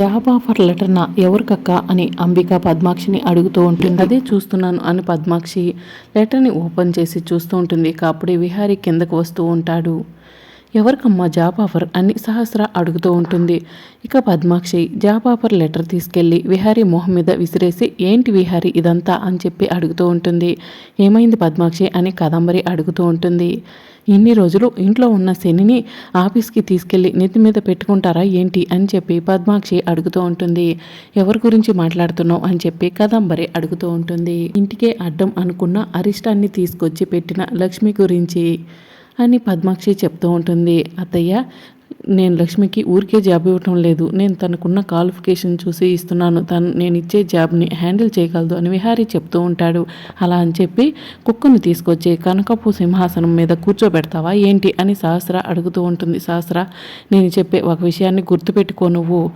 Job offer letter నా ఎవరికక్క అని అంబిక పద్మాక్షిని అడుగుతూ ఉంటుంది. అదే చూస్తున్నాను అని పద్మాక్షి లెటర్ని ఓపెన్ చేసి చూస్తూ ఉంటుంది. ఇక అప్పుడే విహారీ కిందకు వస్తూ ఉంటాడు. ఎవరికమ్మా జాబ్ ఆఫర్ అని సహస్ర అడుగుతూ ఉంటుంది. ఇక పద్మాక్షి జాబ్ ఆఫర్ లెటర్ తీసుకెళ్ళి విహారీ మొహం మీద విసిరేసి ఏంటి విహారీ ఇదంతా? అని చెప్పి అడుగుతూ ఉంటుంది. ఏమైంది పద్మాక్షి అని కదంబరి అడుగుతూ ఉంటుంది. ఇన్ని రోజులు ఇంట్లో ఉన్న శనిని ఆఫీస్కి తీసుకెళ్ళి నెత్తి మీద పెట్టుకుంటారా ఏంటి? అని చెప్పి పద్మాక్షి అడుగుతూ ఉంటుంది. ఎవరి గురించి మాట్లాడుతున్నావు? అని చెప్పి కదంబరి అడుగుతూ ఉంటుంది. ఇంటికే అడ్డం అనుకున్న అరిష్టాన్ని తీసుకొచ్చి పెట్టిన లక్ష్మి గురించి అని పద్మాక్షి చెప్తూ ఉంటుంది. అత్తయ్య నేను లక్ష్మికి ఊరికే జాబ్ ఇవ్వటం లేదు. నేను తనకున్న క్వాలిఫికేషన్ చూసి ఇస్తున్నాను. తను నేను ఇచ్చే జాబ్ని హ్యాండిల్ చేయగలదు అని విహారీ చెప్తూ ఉంటాడు. అలా అని చెప్పి కుక్కను తీసుకొచ్చి కనకపు సింహాసనం మీద కూర్చోబెడతావా? ఏంటి? అని సహస్ర అడుగుతూ ఉంటుంది. సహస్ర నేను చెప్పే ఒక విషయాన్ని గుర్తుపెట్టుకో నువ్వు.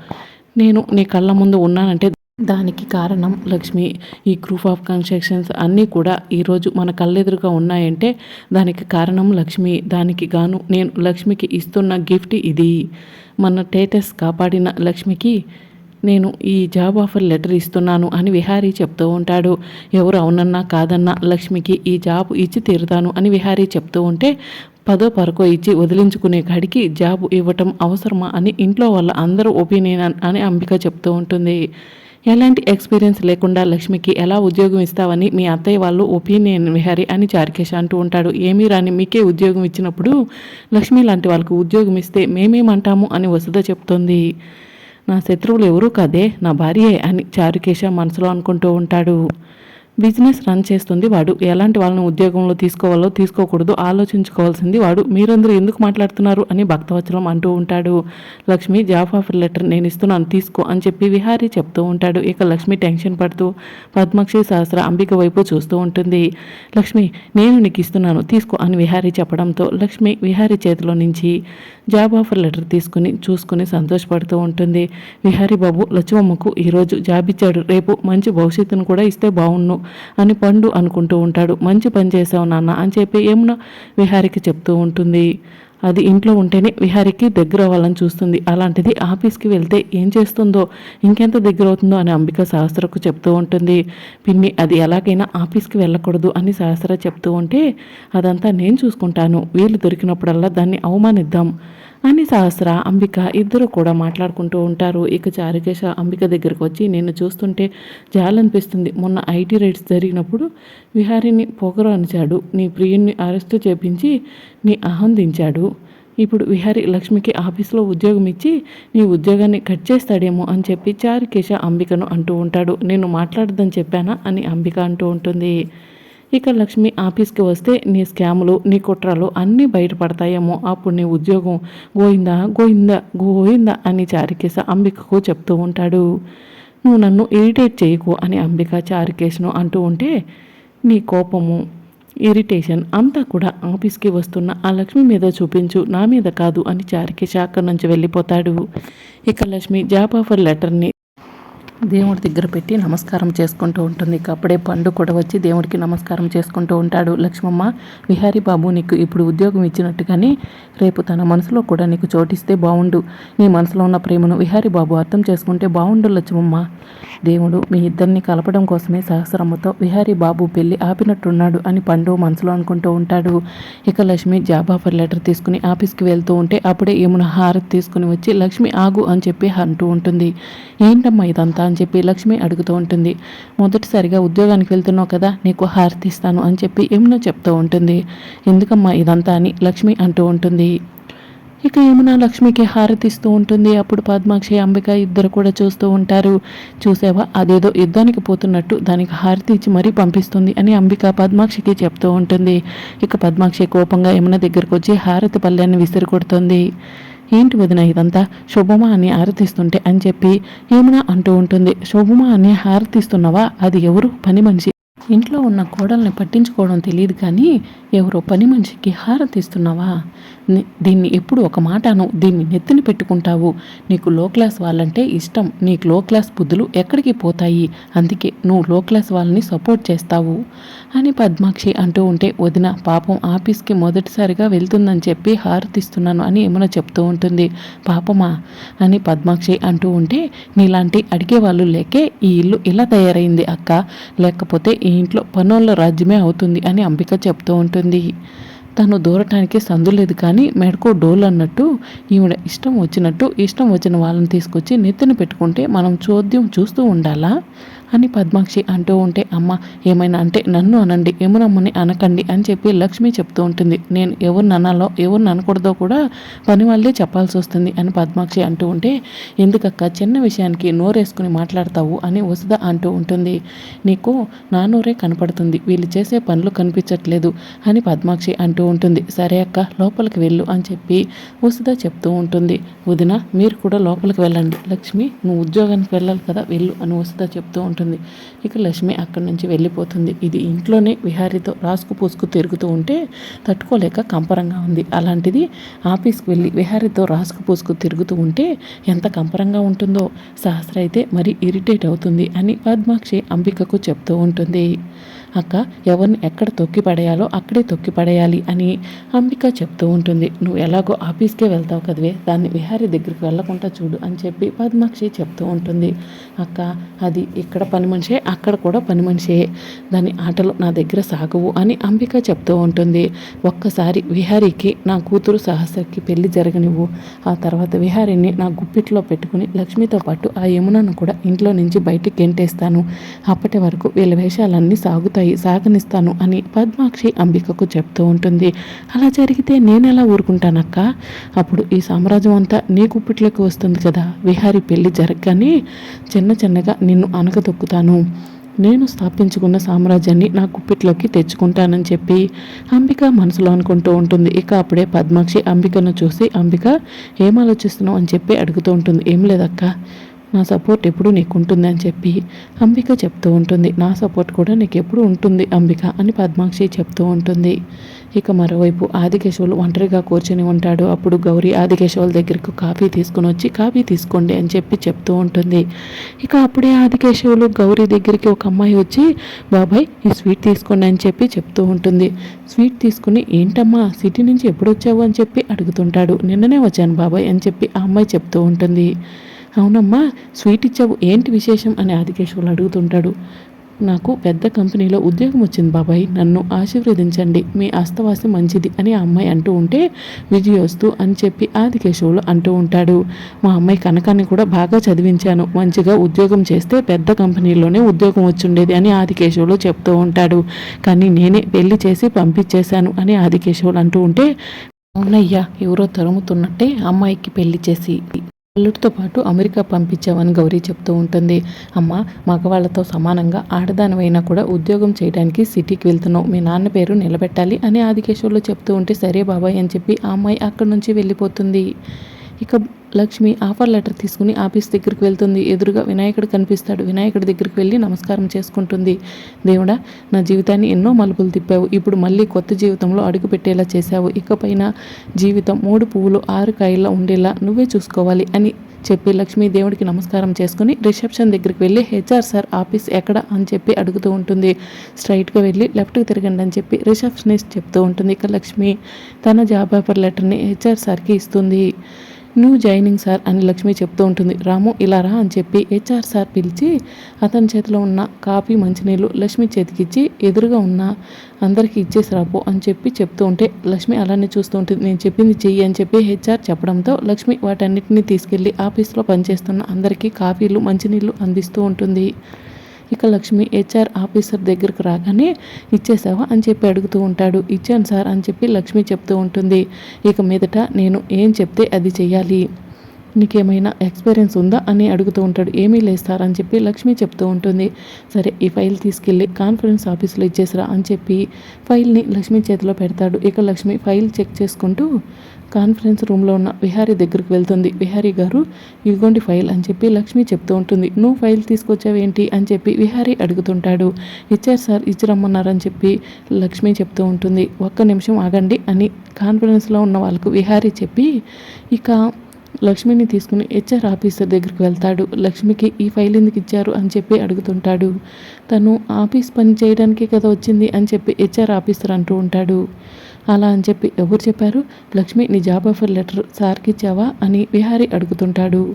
నేను నీ కళ్ళ ముందు ఉన్నానంటే దానికి కారణం లక్ష్మి. ఈ గ్రూప్ ఆఫ్ కన్స్ట్రక్షన్స్ అన్నీ కూడా ఈరోజు మన కళ్ళెదురుగా ఉన్నాయంటే దానికి కారణం లక్ష్మి. దానికి గాను నేను లక్ష్మికి ఇస్తున్న గిఫ్ట్ ఇది. మన టేటస్ కాపాడిన లక్ష్మికి నేను ఈ జాబ్ ఆఫర్ లెటర్ ఇస్తున్నాను అని విహారీ చెప్తూ ఉంటాడు. ఎవరు అవునన్నా కాదన్నా లక్ష్మికి ఈ జాబ్ ఇచ్చి తీరుతాను అని విహారీ చెప్తూ ఉంటే పదో పరకో ఇచ్చి వదిలించుకునే కాడికి జాబ్ ఇవ్వటం అవసరమా అని ఇంట్లో వాళ్ళ అందరూ ఒపీనియన్ అని అంబిక చెప్తూ ఉంటుంది. ఎలాంటి ఎక్స్పీరియన్స్ లేకుండా లక్ష్మికి ఎలా ఉద్యోగం ఇస్తావని మీ అత్తయ్య వాళ్ళు ఒపీనియన్ విహారి అని చారికేష్ అంటూ ఉంటాడు. ఏమీ రాని మీకే ఉద్యోగం ఇచ్చినప్పుడు లక్ష్మి లాంటి వాళ్ళకు ఉద్యోగం ఇస్తే మేమేమంటాము అని వసుధ చెప్తోంది. నా శత్రువులు ఎవరూ కాదే నా భార్యే అని చారుకేశ మనసులో అనుకుంటూ ఉంటాడు. బిజినెస్ రన్ చేస్తుంది వాడు. ఎలాంటి వాళ్ళని ఉద్యోగంలో తీసుకోవాలో తీసుకోకూడదు ఆలోచించుకోవాల్సింది వాడు. మీరందరూ ఎందుకు మాట్లాడుతున్నారు అని భక్తవచలం అంటూ ఉంటాడు. లక్ష్మి జాబ్ ఆఫర్ లెటర్ నేను ఇస్తున్నాను తీసుకో అని చెప్పి విహారీ చెప్తూ ఉంటాడు. ఇక లక్ష్మి టెన్షన్ పడుతూ పద్మక్షి సహస్ర అంబిక వైపు చూస్తూ ఉంటుంది. లక్ష్మి నేను నీకు ఇస్తున్నాను తీసుకో అని విహారీ చెప్పడంతో లక్ష్మి విహారీ చేతిలో నుంచి జాబ్ ఆఫర్ లెటర్ తీసుకుని చూసుకుని సంతోషపడుతూ ఉంటుంది. విహారీ బాబు లచ్చమ్మకు ఈరోజు జాబ్ ఇచ్చాడు. రేపు మంచి భవిష్యత్తును కూడా ఇస్తే బాగుండు అని పండు అనుకుంటూ ఉంటాడు. మంచి పని చేసావు నాన్న అని చెప్పి యమున విహారికి చెప్తూ ఉంటుంది. అది ఇంట్లో ఉంటేనే విహారికి దగ్గర అవ్వాలని చూస్తుంది. అలాంటిది ఆఫీస్కి వెళ్తే ఏం చేస్తుందో ఇంకెంత దగ్గర అవుతుందో అని అంబిక సహస్రకు చెప్తూ ఉంటుంది. పిన్ని అది ఎలాగైనా ఆఫీస్కి వెళ్ళకూడదు అని సహస్ర చెప్తూ ఉంటే అదంతా నేను చూసుకుంటాను. వీలు దొరికినప్పుడల్లా దాన్ని అవమానిద్దాం. అని సహస్ర అంబిక ఇద్దరు కూడా మాట్లాడుకుంటూ ఉంటారు. ఇక చారుకేశ అంబిక దగ్గరకు వచ్చి నిన్ను చూస్తుంటే జాలనిపిస్తుంది. మొన్న ఐటీ రైడ్స్ జరిగినప్పుడు విహారిని పొగరు అనిచాడు నీ ప్రియుణ్ణి అరెస్టు చేపించి నీ అహందించాడు ఇప్పుడు విహారి లక్ష్మికి ఆఫీస్లో ఉద్యోగం ఇచ్చి నీ ఉద్యోగాన్ని కట్ చేస్తాడేమో అని చెప్పి చారుకేశ అంబికను అంటూ ఉంటాడు. నేను మాట్లాడదని చెప్పానా? అని అంబిక అంటూ ఉంటుంది. ఇక లక్ష్మి ఆఫీస్కి వస్తే నీ స్కాములు నీ కుట్రలు అన్నీ బయటపడతాయేమో. అప్పుడు నీ ఉద్యోగం గోయిందా? గోయిందా? గోయిందా? అని చారికేశ అంబికకు చెప్తూ ఉంటాడు. నువ్వు నన్ను ఇరిటేట్ చేయకు అని అంబిక చారికేశను అంటూ ఉంటే నీ కోపము ఇరిటేషన్ అంతా కూడా ఆఫీస్కి వస్తున్న ఆ లక్ష్మి మీద చూపించు నా మీద కాదు అని చారికేశ అక్కడి నుంచి వెళ్ళిపోతాడు. ఇక లక్ష్మి జాబ్ ఆఫర్ లెటర్ని దేవుడి దగ్గర పెట్టి నమస్కారం చేసుకుంటూ ఉంటుంది. అప్పుడే పండు కూడా వచ్చి దేవుడికి నమస్కారం చేసుకుంటూ ఉంటాడు. లక్ష్మమ్మ విహారీ బాబు నీకు ఇప్పుడు ఉద్యోగం ఇచ్చినట్టుగానే రేపు తన మనసులో కూడా నీకు చోటిస్తే బాగుండు నీ మనసులో ఉన్న ప్రేమను విహారీ బాబు అర్థం చేసుకుంటే బాగుండు లక్ష్మమ్మ. దేవుడు మీ ఇద్దరిని కలపడం కోసమే సహస్రమ్మతో విహారీ బాబు పెళ్ళి ఆపినట్టున్నాడు అని పండు మనసులో అనుకుంటూ ఉంటాడు. ఇక లక్ష్మి జాబ్ ఆఫర్ లెటర్ తీసుకుని ఆఫీస్కి వెళ్తూ ఉంటే అప్పుడే యమున హారతి తీసుకుని వచ్చి లక్ష్మి ఆగు అని చెప్పి అంటూ ఉంటుంది. ఏంటమ్మా ఇదంతా? అని చెప్పి లక్ష్మి అడుగుతూ ఉంటుంది. మొదటిసారిగా ఉద్యోగానికి వెళ్తున్నావు కదా నీకు హారతి ఇస్తాను అని చెప్పి యమున చెప్తూ ఉంటుంది. ఎందుకమ్మా ఇదంతా అని లక్ష్మి అంటూ ఉంటుంది. ఇక యమున లక్ష్మికి హారతిస్తూ ఉంటుంది. అప్పుడు పద్మాక్షి అంబిక ఇద్దరు కూడా చూస్తూ ఉంటారు. చూసావా? అదేదో యుద్ధానికి పోతున్నట్టు దానికి హారతి ఇచ్చి మరీ పంపిస్తుంది అని అంబిక పద్మాక్షికి చెప్తూ ఉంటుంది. ఇక పద్మాక్షి కోపంగా యమున దగ్గరకు వచ్చి హారతి పల్లెని విసిరి కొడుతుంది ఏంటి వదిన ఇదంతా? శుభమా అని హారతిస్తుంటే అని చెప్పి యమున అంటూ ఉంటుంది. శుభమా అని హారతిస్తున్నావా అది ఎవరు? పని మనిషి. ఇంట్లో ఉన్న కోడల్ని పట్టించుకోవడం తెలియదు కానీ ఎవరో పని మనిషికి హారతిస్తున్నావా దీన్ని ఎప్పుడు ఒక మాటను దీన్ని నెత్తిన పెట్టుకుంటావు. నీకు లో క్లాస్ వాళ్ళంటే ఇష్టం నీకు లో క్లాస్ బుద్ధులు ఎక్కడికి పోతాయి? అందుకే నువ్వు లో క్లాస్ వాళ్ళని సపోర్ట్ చేస్తావు. అని పద్మాక్షి అంటూ ఉంటే వదిన పాపం ఆఫీస్కి మొదటిసారిగా వెళ్తుందని చెప్పి హారతిస్తున్నాను అని ఏమైనా చెప్తూ ఉంటుంది. పాపమా? అని పద్మాక్షి అంటూ ఉంటే నీలాంటి అడిగే వాళ్ళు లేకే ఈ ఇల్లు ఇలా తయారైంది అక్క? లేకపోతే ఈ ఇంట్లో పనుల రాజ్యమే అవుతుంది అని అంబిక చెప్తూ ఉంటుంది. తను దూరటానికి సందు లేదు కానీ మెడకో డోల్ అన్నట్టు ఈవిడ ఇష్టం వచ్చినట్టు ఇష్టం వచ్చిన వాళ్ళని తీసుకొచ్చి నెత్తిన పెట్టుకుంటే మనం చోద్యం చూస్తూ ఉండాలా? అని పద్మాక్షి అంటూ ఉంటే అమ్మ ఏమైనా అంటే నన్ను అనండి యమునమ్మని అనకండి అని చెప్పి లక్ష్మి చెప్తూ ఉంటుంది. నేను ఎవరిని అనాలో ఎవరిని అనకూడదో కూడా పని వాళ్ళే చెప్పాల్సి వస్తుంది అని పద్మాక్షి అంటూ ఉంటే ఎందుకక్క చిన్న విషయానికి నోరేసుకుని మాట్లాడతావు అని వసుధ అంటూ ఉంటుంది. నీకు నా నోరే కనపడుతుంది వీళ్ళు చేసే పనులు కనిపించట్లేదు అని పద్మాక్షి అంటూ ఉంటుంది. సరే అక్క లోపలికి వెళ్ళు అని చెప్పి వసుధ చెప్తూ ఉంటుంది. వదిన మీరు కూడా లోపలికి వెళ్ళండి లక్ష్మి నువ్వు ఉద్యోగానికి వెళ్ళాలి కదా వెళ్ళు అని వసుధ చెప్తూ ఉంటుంది. ఇక లక్ష్మి అక్కడి నుంచి వెళ్ళిపోతుంది. ఇది ఇంట్లోనే విహారీతో రాసుకు పూసుకు తిరుగుతూ ఉంటే తట్టుకోలేక కంపరంగా ఉంది. అలాంటిది ఆఫీస్కి వెళ్ళి విహారీతో రాసుకు పూసుకు తిరుగుతూ ఉంటే ఎంత కంపరంగా ఉంటుందో సహస్ర అయితే మరి ఇరిటేట్ అవుతుంది అని పద్మాక్షి అంబికకు చెప్తూ ఉంటుంది. అక్క ఎవరిని ఎక్కడ తొక్కి పడేయాలో అక్కడే తొక్కి పడేయాలి అని అంబిక చెప్తూ ఉంటుంది. నువ్వు ఎలాగో ఆఫీస్కే వెళ్తావు కదవే దాన్ని విహారీ దగ్గరికి వెళ్ళకుండా చూడు అని చెప్పి పద్మాక్షి చెప్తూ ఉంటుంది. అక్క అది ఇక్కడ పని మనిషే అక్కడ కూడా పని మనిషే. దాని ఆటలు నా దగ్గర సాగవు అని అంబిక చెప్తూ ఉంటుంది. ఒక్కసారి విహారీకి నా కూతురు సహస్రకి పెళ్ళి జరగనివ్వు. ఆ తర్వాత విహారీని నా గుప్పిట్లో పెట్టుకుని లక్ష్మితో పాటు ఆ యమునను కూడా ఇంట్లో నుంచి బయటికి గెంటేస్తాను. అప్పటి వరకు వీళ్ళ వేషాలన్నీ సాగుతాయి. సాగనిస్తాను అని పద్మాక్షి అంబికకు చెప్తూ ఉంటుంది. అలా జరిగితే నేను ఎలా ఊరుకుంటానక్క? అప్పుడు ఈ సామ్రాజ్యం అంతా నీ గుప్పిట్లోకి వస్తుంది కదా. విహారీ పెళ్ళి జరగగానే చిన్న చిన్నగా నిన్ను అనగదొక్కుతాను. నేను స్థాపించుకున్న సామ్రాజ్యాన్ని నా గుప్పిట్లోకి తెచ్చుకుంటానని చెప్పి అంబిక మనసులో అనుకుంటూ ఉంటుంది. ఇక అప్పుడే పద్మాక్షి అంబికను చూసి అంబిక ఏం ఆలోచిస్తున్నావు? అని చెప్పి అడుగుతూ ఉంటుంది. ఏం లేదక్క. నా సపోర్ట్ ఎప్పుడు నీకు ఉంటుందని చెప్పి అంబిక చెప్తూ ఉంటుంది. నా సపోర్ట్ కూడా నీకు ఎప్పుడు ఉంటుంది అంబిక అని పద్మాక్షి చెప్తూ ఉంటుంది. ఇక మరోవైపు ఆదికేశవులు ఒంటరిగా కూర్చొని ఉంటాడు. అప్పుడు గౌరీ ఆదికేశవుల దగ్గరకు కాఫీ తీసుకుని వచ్చి కాఫీ తీసుకోండి అని చెప్పి చెప్తూ ఉంటుంది. ఇక అప్పుడే ఆదికేశవులు గౌరీ దగ్గరికి ఒక అమ్మాయి వచ్చి బాబాయ్ ఈ స్వీట్ తీసుకోండి అని చెప్పి చెప్తూ ఉంటుంది. స్వీట్ తీసుకుని ఏంటమ్మా సిటీ నుంచి ఎప్పుడు వచ్చావు అని చెప్పి అడుగుతుంటాడు. నిన్ననే వచ్చాను బాబాయ్ అని చెప్పి ఆ అమ్మాయి చెప్తూ ఉంటుంది. అవునమ్మా స్వీట్ ఇచ్చావు ఏంటి విశేషం? అని ఆదికేశవులు అడుగుతుంటాడు. నాకు పెద్ద కంపెనీలో ఉద్యోగం వచ్చింది బాబాయ్ నన్ను ఆశీర్వదించండి మీ అస్తవాసి మంచిది అని ఆ అమ్మాయి అంటూ ఉంటే విజయోస్తు అని చెప్పి ఆదికేశవులు అంటూ ఉంటాడు. మా అమ్మాయి కనకాన్ని కూడా బాగా చదివించాను మంచిగా ఉద్యోగం చేస్తే పెద్ద కంపెనీలోనే ఉద్యోగం వచ్చుండేది అని ఆదికేశవులు చెప్తూ ఉంటాడు. కానీ నేనే పెళ్ళి చేసి పంపించేశాను అని ఆదికేశవులు అంటూ ఉంటే అవునయ్యా ఎవరో తరుముతున్నట్టే అమ్మాయికి పెళ్ళి చేసి అల్లుడితో పాటు అమెరికా పంపించావని గౌరీ చెప్తూ ఉంటుంది. అమ్మ మగవాళ్ళతో సమానంగా ఆడదానివైనా కూడా ఉద్యోగం చేయడానికి సిటీకి వెళ్తున్నావు. మీ నాన్న పేరు నిలబెట్టాలి అని ఆదికేశ్వర్లో చెప్తూ ఉంటే సరే బాబాయ్ అని చెప్పి ఆ అమ్మాయి అక్కడి నుంచి వెళ్ళిపోతుంది. ఇక లక్ష్మి ఆఫర్ లెటర్ తీసుకుని ఆఫీస్ దగ్గరికి వెళ్తుంది. ఎదురుగా వినాయకుడు కనిపిస్తాడు. వినాయకుడి దగ్గరికి వెళ్ళి నమస్కారం చేసుకుంటుంది. దేవుడా నా జీవితాన్ని ఎన్నో మలుపులు తిప్పావు. ఇప్పుడు మళ్ళీ కొత్త జీవితంలో అడుగు పెట్టేలా చేశావు. ఇకపైన జీవితం మూడు పువ్వులు ఆరు కాయల్లో ఉండేలా నువ్వే చూసుకోవాలి అని చెప్పి లక్ష్మీ దేవుడికి నమస్కారం చేసుకుని రిసెప్షన్ దగ్గరికి వెళ్ళి హెచ్ఆర్ సార్ ఆఫీస్ ఎక్కడ? అని చెప్పి అడుగుతూ ఉంటుంది. స్ట్రైట్గా వెళ్ళి లెఫ్ట్కి తిరగండి అని చెప్పి రిసెప్షనిస్ట్ చెప్తూ ఉంటుంది. ఇక లక్ష్మి తన జాబ్ ఆఫర్ లెటర్ని హెచ్ఆర్ సార్కి ఇస్తుంది. న్యూ జాయినింగ్ సార్ అని లక్ష్మి చెప్తూ ఉంటుంది. రాము ఇలా రా అని చెప్పి హెచ్ఆర్ సార్ పిలిచి అతని చేతిలో ఉన్న కాఫీ మంచినీళ్ళు లక్ష్మి చేతికిచ్చి ఎదురుగా ఉన్న అందరికీ ఇచ్చేసి రాపో అని చెప్పి చెప్తూ ఉంటే లక్ష్మి అలానే చూస్తూ ఉంటుంది. నేను చెప్పింది చెయ్యి అని చెప్పి హెచ్ఆర్ చెప్పడంతో లక్ష్మి వాటన్నిటిని తీసుకెళ్ళి ఆఫీస్లో పనిచేస్తున్న అందరికీ కాఫీలు మంచినీళ్ళు అందిస్తూ ఉంటుంది. ఇక లక్ష్మి హెచ్ఆర్ ఆఫీసర్ దగ్గరకు రాగానే ఇచ్చేసావా అని చెప్పి అడుగుతూ ఉంటాడు. ఇచ్చాను సార్ అని చెప్పి లక్ష్మి చెప్తూ ఉంటుంది. ఇక మీదట నేను ఏం చెప్తే అది చెయ్యాలి. నీకేమైనా ఎక్స్పీరియన్స్ ఉందా అని అడుగుతూ ఉంటాడు. ఏమీ లేదు సార్ అని చెప్పి లక్ష్మి చెప్తూ ఉంటుంది. సరే ఈ ఫైల్ తీసుకెళ్ళి కాన్ఫరెన్స్ ఆఫీస్లో ఇచ్చేసరా అని చెప్పి ఫైల్ని లక్ష్మి చేతిలో పెడతాడు. ఇక లక్ష్మి ఫైల్ చెక్ చేసుకుంటూ కాన్ఫరెన్స్ రూమ్లో ఉన్న విహారీ దగ్గరికి వెళ్తుంది. విహారీ గారు ఇదిగోండి ఫైల్ అని చెప్పి లక్ష్మి చెప్తూ ఉంటుంది. నువ్వు ఫైల్ తీసుకొచ్చావేంటి? అని చెప్పి విహారీ అడుగుతుంటాడు. ఇచ్చారు సార్ ఇచ్చి రమ్మన్నారని చెప్పి లక్ష్మి చెప్తూ ఉంటుంది. ఒక్క నిమిషం ఆగండి అని కాన్ఫరెన్స్లో ఉన్న వాళ్ళకు విహారీ చెప్పి ఇక లక్ష్మిని తీసుకుని హెచ్ఆర్ ఆఫీసర్ దగ్గరికి వెళ్తాడు. లక్ష్మికి ఈ ఫైల్ ఎందుకు ఇచ్చారు? అని చెప్పి అడుగుతుంటాడు. తను ఆఫీస్ పని చేయడానికే కదా వచ్చింది అని చెప్పి హెచ్ఆర్ ఆఫీసర్ అంటూ ఉంటాడు. అలా అని చెప్పి ఎవరు చెప్పారు? లక్ష్మి నీ జాబ్ ఆఫర్ లెటర్ సార్కి ఇచ్చావా? అని విహారీ అడుగుతుంటాడు.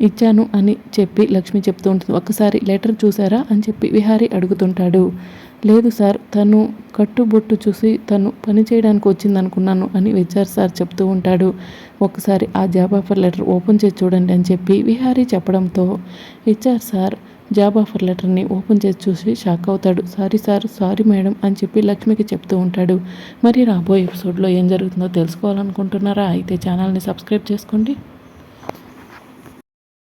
ఇచ్చాను అని చెప్పి లక్ష్మి చెప్తూ ఉంటుంది. ఒక్కసారి లెటర్ చూసారా అని చెప్పి విహారీ అడుగుతుంటాడు. లేదు సార్ తను కట్టుబొట్టు చూసి తను పని చేయడానికి వచ్చిందనుకున్నాను అని హెచ్ఆర్ సార్ చెప్తూ ఉంటాడు. ఒకసారి ఆ జాబ్ ఆఫర్ లెటర్ ఓపెన్ చేసి చూడండి అని చెప్పి విహారీ చెప్పడంతో హెచ్ఆర్ సార్ జాబ్ ఆఫర్ లెటర్ని ఓపెన్ చేసి చూసి షాక్ అవుతాడు. సారీ సార్ సారీ మేడం అని చెప్పి లక్ష్మికి చెప్తూ ఉంటాడు. మరి రాబోయే ఎపిసోడ్లో ఏం జరుగుతుందో తెలుసుకోవాలనుకుంటున్నారా? అయితే ఛానల్ని సబ్స్క్రైబ్ చేసుకోండి.